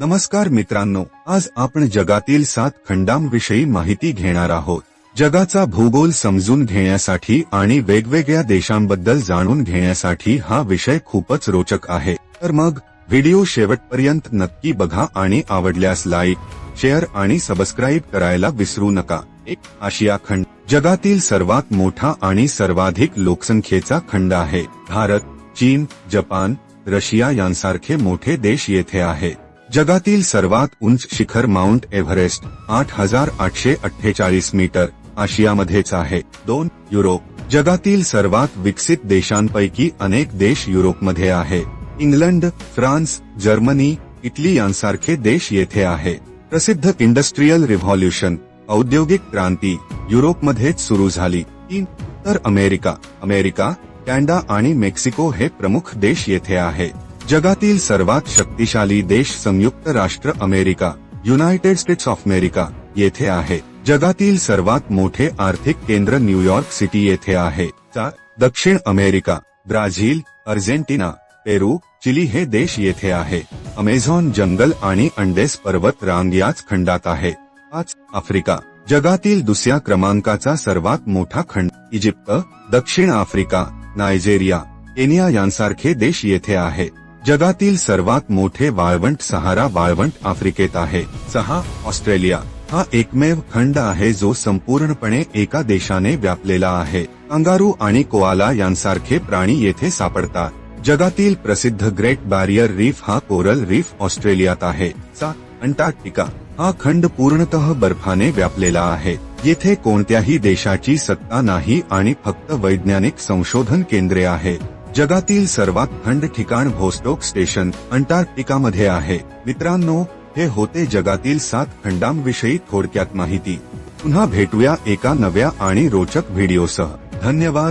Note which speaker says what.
Speaker 1: नमस्कार मित्रांनो आज आपण जगातील सात खंडांविषयी माहिती घेणार आहोत. जगाचा भूगोल समजून घेण्यासाठी आणि वेगवेगळ्या देशांबद्दल जाणून घेण्यासाठी हा विषय खूपच रोचक आहे. तर मग व्हिडिओ शेवटपर्यंत नक्की बघा आणि आवडल्यास लाईक शेअर आणि सबस्क्राईब करायला विसरू नका. एक आशिया खंड. जगातील सर्वात मोठा आणि सर्वाधिक लोकसंख्येचा खंड आहे. भारत चीन जपान रशिया यांसारखे मोठे देश येथे आहे. जगातील सर्वात उंच शिखर माउंट एव्हरेस्ट आठ हजार आठशे अठ्ठेचाळीस मीटर आशियामध्येच आहे. दोन युरोप. जगातील सर्वात विकसित देशांपैकी अनेक देश युरोपमध्ये आहे. इंग्लंड फ्रान्स जर्मनी इटली यांसारखे देश येथे आहे. प्रसिद्ध इंडस्ट्रीयल रिव्हॉल्युशन औद्योगिक क्रांती युरोपमध्येच सुरू झाली. तीन तर अमेरिका. अमेरिका कॅनडा आणि मेक्सिको हे प्रमुख देश येथे आहे. जगातील सर्वात शक्तिशाली देश संयुक्त राष्ट्र America United States of America येथे आहे. जगातील सर्वात मोठे आर्थिक केंद्र न्यूयॉर्क सिटी येथे आहे. चार दक्षिण America Brazil Argentina Peru Chile हे देश येथे आहे. अमेझॉन जंगल आणि अंडेस पर्वत रांग याच खंडात आहे. पाच आफ्रिका जगातील दुसऱ्या क्रमांकाचा सर्वात मोठा खंड इजिप्त दक्षिण आफ्रिका नायजेरिया केनिया यांसारखे देश येथे आहे. जगातील सर्वात मोठे वाळवंट सहारा वाळवंट आफ्रिकेत आहे. सहा ऑस्ट्रेलिया. हा एकमेव खंड आहे जो संपूर्णपणे एका देशाने व्यापलेला आहे. अंगारू आणि कोआला यांसारखे प्राणी येथे सापडतात. जगातील प्रसिद्ध ग्रेट बॅरियर रीफ हा कोरल रीफ ऑस्ट्रेलियात आहे. सात अंटार्क्टिका. हा खंड पूर्णतः बर्फाने व्यापलेला आहे. येथे कोणत्याही देशाची सत्ता नाही आणि फक्त वैज्ञानिक संशोधन केंद्रे आहे जगातील सर्वात थंड ठिकाण भोस्टोक स्टेशन अंटार्क्टिकामध्ये आहे. मित्रांनो हे होते जगातील सात खंडांविषयी थोडक्यात माहिती. पुन्हा भेटूया एका नव्या आणि रोचक व्हिडिओसह. धन्यवाद.